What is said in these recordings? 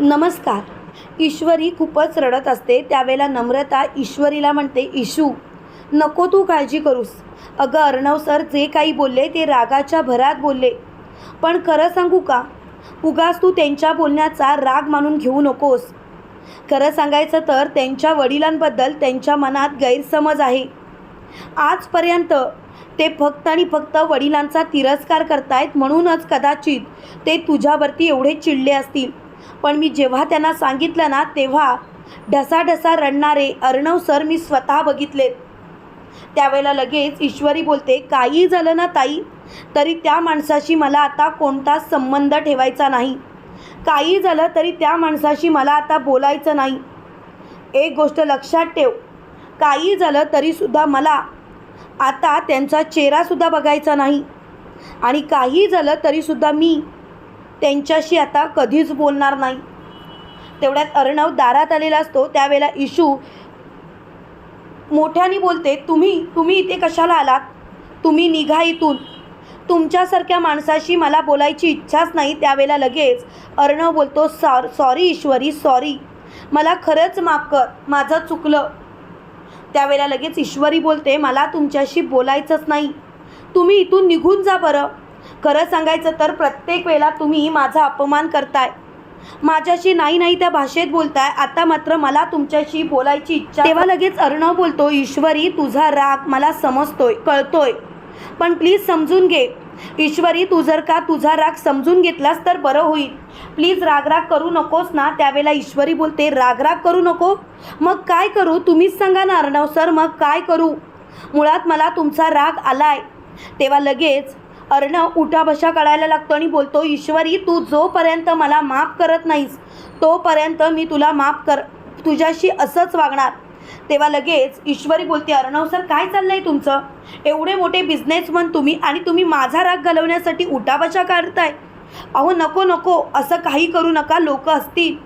नमस्कार. ईश्वरी खूपच रडत असते त्यावेळेला नम्रता ईश्वरीला म्हणते इशू नको तू काळजी करूस. अगं अर्णव सर जे काही बोलले ते रागाच्या भरात बोलले. पण खरं सांगू का? उगाच तू त्यांच्या बोलण्याचा राग मानून घेऊ नकोस. खरं सांगायचं तर त्यांच्या वडिलांबद्दल त्यांच्या मनात गैरसमज आहे. आजपर्यंत ते फक्त आणि फक्त वडिलांचा तिरस्कार करतायत म्हणूनच कदाचित ते तुझ्यावरती एवढे चिडले असतील. पण मी जेव्हा त्यांना सांगितलं ना तेव्हा ढसाढसा रडणारे अर्णव सर मी स्वतः बघितलेत त्यावेळेला लगेच ईश्वरी बोलते काही झालं ना ताई? तरी त्या माणसाशी मला आता कोणताच संबंध ठेवायचा नाही. काही झालं तरी त्या माणसाशी मला आता बोलायचं नाही. एक गोष्ट लक्षात ठेव. काही झालं तरीसुद्धा मला आता त्यांचा चेहरासुद्धा बघायचा नाही. आणि काही झालं तरीसुद्धा मी त्यांच्याशी आता कधीच बोलणार नाही. तेवढ्यात अर्णव दारात आलेला असतो. त्यावेळेला इशू मोठ्याने बोलते तुम्ही तुम्ही इथे कशाला आलात? तुम्ही निघा इथून. तुमच्यासारख्या माणसाशी मला बोलायची इच्छाच नाही. त्यावेळेला लगेच अर्णव बोलतो सॉर सॉरी ईश्वरी सॉरी. मला खरंच माफ कर. माझं चुकलं. त्यावेळेला लगेच ईश्वरी बोलते मला तुमच्याशी बोलायचंच नाही. तुम्ही इथून निघून जा बरं. खरं सांगायचं तर प्रत्येक वेळेला तुम्ही माझा अपमान करताय. माझ्याशी नाही नाही त्या भाषेत बोलताय. आता मात्र मला तुमच्याशी बोलायची इच्छा तेव्हा लगेच अर्णव बोलतो ईश्वरी तुझा राग मला समजतोय कळतोय. पण प्लीज समजून घे. ईश्वरी तू जर का तुझा राग समजून घेतलास तर बरं होईल. प्लीज रागराग करू नकोस ना त्यावेळेला ईश्वरी बोलते रागराग करू नको. मग काय करू? तुम्हीच सांगा ना अर्णव सर मग काय करू? मुळात मला तुमचा राग आलाय. तेव्हा लगेच अर्णव उठाबशा काढायला लागतो आणि बोलतो ईश्वरी तू जोपर्यंत मला माफ करत नाहीस तोपर्यंत मी तुला माफ कर तुझ्याशी असंच वागणार. तेव्हा लगेच ईश्वरी बोलते अर्णव सर काय चाललंय तुमचं? एवढे मोठे बिझनेसमन तुम्ही आणि तुम्ही माझा राग घालवण्यासाठी उठाबशा काढताय. अहो नको नको असं काही करू नका लोक असतील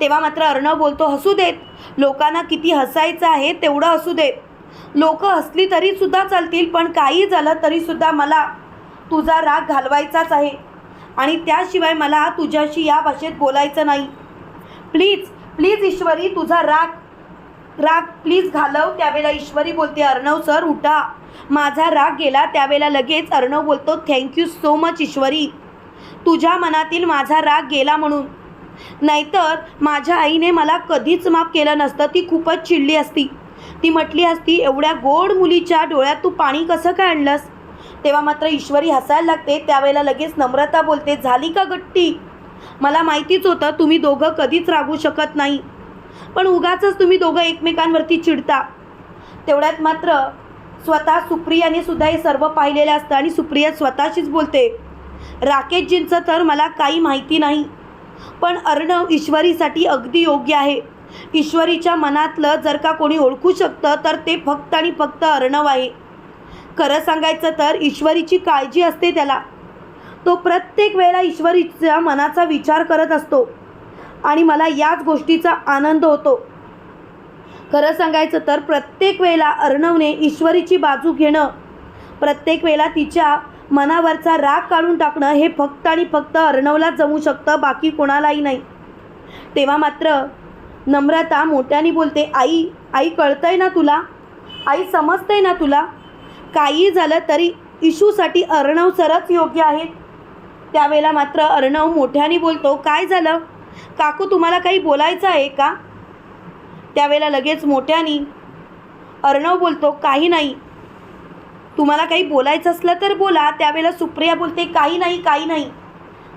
तेव्हा मात्र अर्णव बोलतो हसू देत. लोकांना किती हसायचं आहे तेवढं हसू देत. लोक असली तरीसुद्धा चालतील पण काही झालं तरीसुद्धा मला तुझा राग घालवायचाच आहे. आणि त्याशिवाय मला तुझ्याशी या भाषेत बोलायचं नाही. प्लीज प्लीज ईश्वरी तुझा राग राग प्लीज घालव. त्यावेळेला ईश्वरी बोलते अर्णव सर उठा. माझा राग गेला त्यावेळेला लगेच अर्णव बोलतो थँक्यू सो मच ईश्वरी. तुझ्या मनातील माझा राग गेला म्हणून. नाहीतर माझ्या आईने मला कधीच माफ केलं नसतं. ती खूपच चिडली असती. ती म्हटली असती एवढ्या गोड मुलीच्या डोळ्यात तू पाणी कसं काय आणलंस? तेव्हा मात्र ईश्वरी हसायला लागते त्यावेळेला लगेच नम्रता बोलते झाली का गट्टी? मला माहितीच होतं तुम्ही दोघं कधीच रागू शकत नाही. पण उगाचच तुम्ही दोघं एकमेकांवरती चिडता. तेवढ्यात मात्र स्वतः सुप्रियाने सुद्धा हे सर्व पाहिलेलं असतं आणि सुप्रिया स्वतःशीच बोलते राकेशजींचं तर मला काही माहिती नाही पण अर्णव ईश्वरीसाठी अगदी योग्य आहे. ईश्वरीच्या मनातलं जर का कोणी ओळखू शकतं तर ते फक्त आणि फक्त अर्णव आहे. खरं सांगायचं तर ईश्वरीची काळजी असते त्याला. तो प्रत्येक वेळेला ईश्वरीच्या मनाचा विचार करत असतो आणि मला याच गोष्टीचा आनंद होतो. खरं सांगायचं तर प्रत्येक वेळेला अर्णवने ईश्वरीची बाजू घेणं प्रत्येक वेळेला तिच्या मनावरचा राग काढून टाकणं हे फक्त आणि फक्त अर्णवला जमू शकतं बाकी कोणालाही नाही. तेव्हा मात्र नम्रता मोठ्याने बोलते आई आई कळतंय ना तुला? आई समजतंय ना तुला? काही झालं तरी इशूसाठी अर्णव सरच योग्य आहेत त्यावेळेला मात्र अर्णव मोठ्याने बोलतो काय झालं? काकू तुम्हाला काही बोलायचं आहे का? त्यावेळेला लगेच मोठ्याने अर्णव बोलतो काही नाही. तुम्हाला काही बोलायचं असलं तर बोला. त्यावेळेला सुप्रिया बोलते काही नाही काही नाही.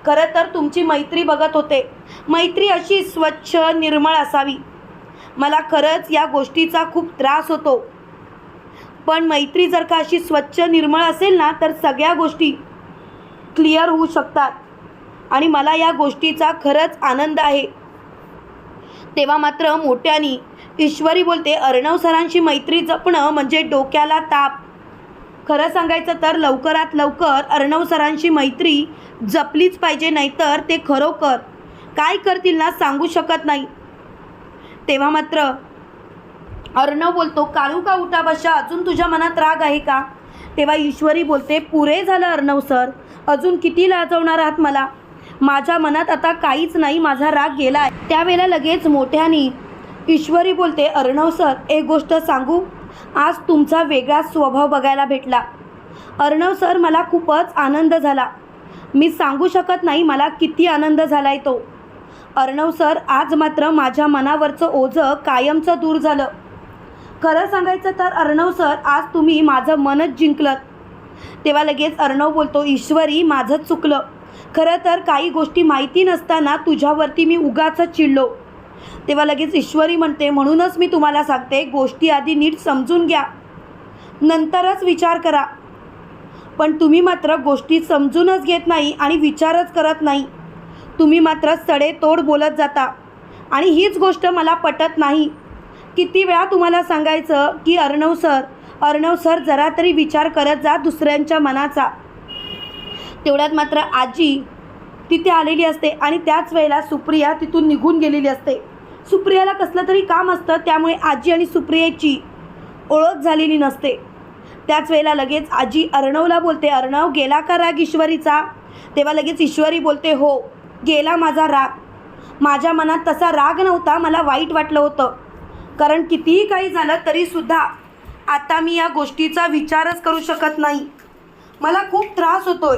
खरं तर तुमची मैत्री बघत होते. मैत्री अशी स्वच्छ निर्मळ असावी. मला खरंच या गोष्टीचा खूप त्रास होतो. पण मैत्री जर का अशी स्वच्छ निर्मळ असेल ना तर सगळ्या गोष्टी क्लिअर होऊ शकतात. आणि मला या गोष्टीचा खरंच आनंद आहे. तेव्हा मात्र मोठ्यानी ईश्वरी बोलते अर्णव सरांशी मैत्री जपणं म्हणजे डोक्याला ताप. खरं सांगायचं तर लवकरात लवकर अर्णव सरांशी मैत्री जपलीच पाहिजे नाहीतर ते खरोखर काय करतील ना सांगू शकत नाही. तेव्हा मात्र अर्णव बोलतो काढू का उठा बशा अजून तुझ्या मनात राग आहे का? तेव्हा ईश्वरी बोलते पुरे झालं अर्णव सर अजून किती लाजवणार आहात मला? माझ्या मनात आता काहीच नाही माझा राग गेला आहे. त्यावेळेला लगेच मोठ्यानी ईश्वरी बोलते अर्णव सर एक गोष्ट सांगू? आज तुमचा वेगळा स्वभाव बघायला भेटला. अर्णव सर मला खूपच आनंद झाला. मी सांगू शकत नाही मला किती आनंद झाला आहे तो. अर्णव सर आज मात्र माझ्या मनावरचं ओझं कायमचं दूर झालं. खरं सांगायचं तर अर्णव सर आज तुम्ही माझं मनच जिंकलं. तेव्हा लगेच अर्णव बोलतो ईश्वरी माझं चुकलं. खरं तर काही गोष्टी माहिती नसताना तुझ्यावरती मी उगाच चिडलो. तेव्हा लगेच ईश्वरी म्हणते म्हणूनच मी तुम्हाला सांगते गोष्टी आधी नीट समजून घ्या. नंतरच विचार करा. पण तुम्ही मात्र गोष्टी समजूनच घेत नाही आणि विचारच करत नाही. तुम्ही मात्र सडेतोड बोलत जाता. आणि हीच गोष्ट मला पटत नाही. किती वेळा तुम्हाला सांगायचं की अर्णव सर अर्णव सर जरा तरी विचार करत जा दुसऱ्यांच्या मनाचा. तेवढ्यात मात्र आजी तिथे आलेली असते आणि त्याच वेळेला सुप्रिया तिथून निघून गेलेली असते. सुप्रियाला कसलं तरी काम असतं त्यामुळे आजी आणि सुप्रियेची ओळख झालेली नसते. त्याच वेळेला लगेच आजी अर्णवला बोलते अर्णव गेला का राग ईश्वरीचा? तेव्हा लगेच ईश्वरी बोलते हो गेला माझा राग. माझ्या मनात तसा राग नव्हता मला वाईट वाटलं होतं. कारण कितीही काही झालं तरीसुद्धा आता मी या गोष्टीचा विचारच करू शकत नाही. मला खूप त्रास होतोय.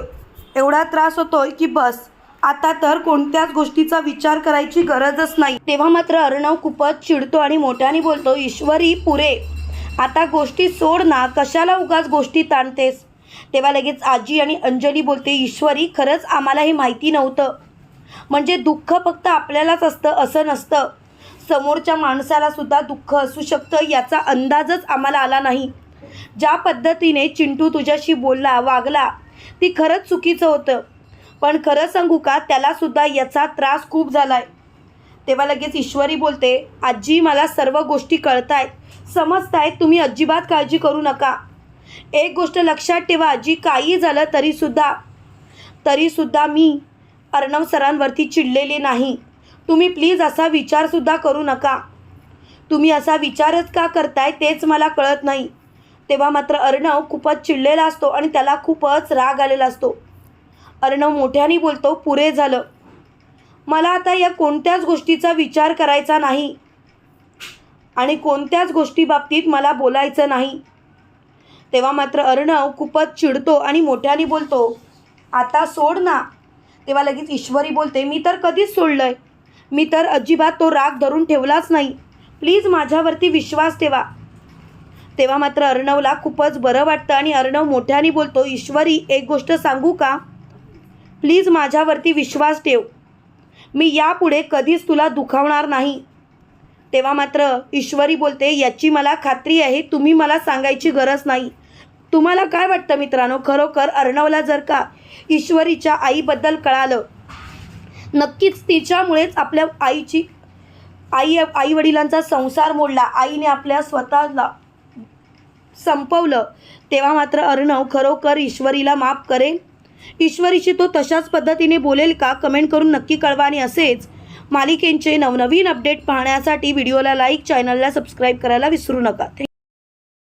एवढा त्रास होतोय की बस. आता तर कोणत्याच गोष्टीचा विचार करायची गरजच नाही. तेव्हा मात्र अर्णव खूपच चिडतो आणि मोठ्याने बोलतो ईश्वरी पुरे आता गोष्टी सोड ना. कशाला उगाच गोष्टी ताणतेस? तेव्हा लगेच आजी आणि अंजली बोलते ईश्वरी खरंच आम्हाला हे माहिती नव्हतं. म्हणजे दुःख फक्त आपल्यालाच असतं असं नसतं. समोरच्या माणसाला सुद्धा दुःख असू शकतं याचा अंदाजच आम्हाला आला नाही. ज्या पद्धतीने चिंटू तुझ्याशी बोलला वागला ती खरंच चुकीचं होतं. पण खरं सांगू का त्यालासुद्धा याचा त्रास खूप झाला आहे तेव्हा लगेच ईश्वरी बोलते आजी मला सर्व गोष्टी कळत आहेत समजत आहेत तुम्ही अजिबात काळजी करू नका. एक गोष्ट लक्षात ठेवा आजी काही झालं तरीसुद्धा तरीसुद्धा मी अर्णव सरांवरती चिडलेले नाही. तुम्ही प्लीज असा विचारसुद्धा करू नका. तुम्ही असा विचारच का करताय तेच मला कळत नाही. तेव्हा मात्र अर्णव खूपच चिडलेला असतो आणि त्याला खूपच राग आलेला असतो. अर्णव मोठ्याने बोलतो पुरे झालं. मला आता या कोणत्याच गोष्टीचा विचार करायचा नाही. आणि कोणत्याच गोष्टीबाबतीत मला बोलायचं नाही. तेव्हा मात्र अर्णव खूपच चिडतो आणि मोठ्याने बोलतो आता सोड ना. तेव्हा लगेच ईश्वरी बोलते मी तर कधीच सोडलं आहे मी तर अजिबात तो राग धरून ठेवलाच नाही. प्लीज माझ्यावरती विश्वास ठेवा. तेव्हा मात्र अर्णवला खूपच बरं वाटतं आणि अर्णव मोठ्याने बोलतो ईश्वरी एक गोष्ट सांगू का? प्लीज माझ्यावरती विश्वास ठेव. मी यापुढे कधीच तुला दुखावणार नाही. तेव्हा मात्र ईश्वरी बोलते याची मला खात्री आहे तुम्ही मला सांगायची गरज नाही. तुम्हाला काय वाटतं मित्रांनो? खरोखर अर्णवला जर का ईश्वरीच्या आईबद्दल कळालं नक्कीच तिच्यामुळेच आपल्या आईची आई आई वडिलांचा संसार मोडला. आईने आपल्या स्वतःला संपवलं. तेव्हा मात्र अर्णव खरोखर ईश्वरीला माफ करेल. ईश्वरीशी तो तशाच पद्धतीने बोलेल का? कमेंट करून नक्की कळवा आणि असेच मालिकेंचे नवनवीन अपडेट पाहण्यासाठी व्हिडिओला लाईक चॅनलला सबस्क्राईब करायला विसरू नका.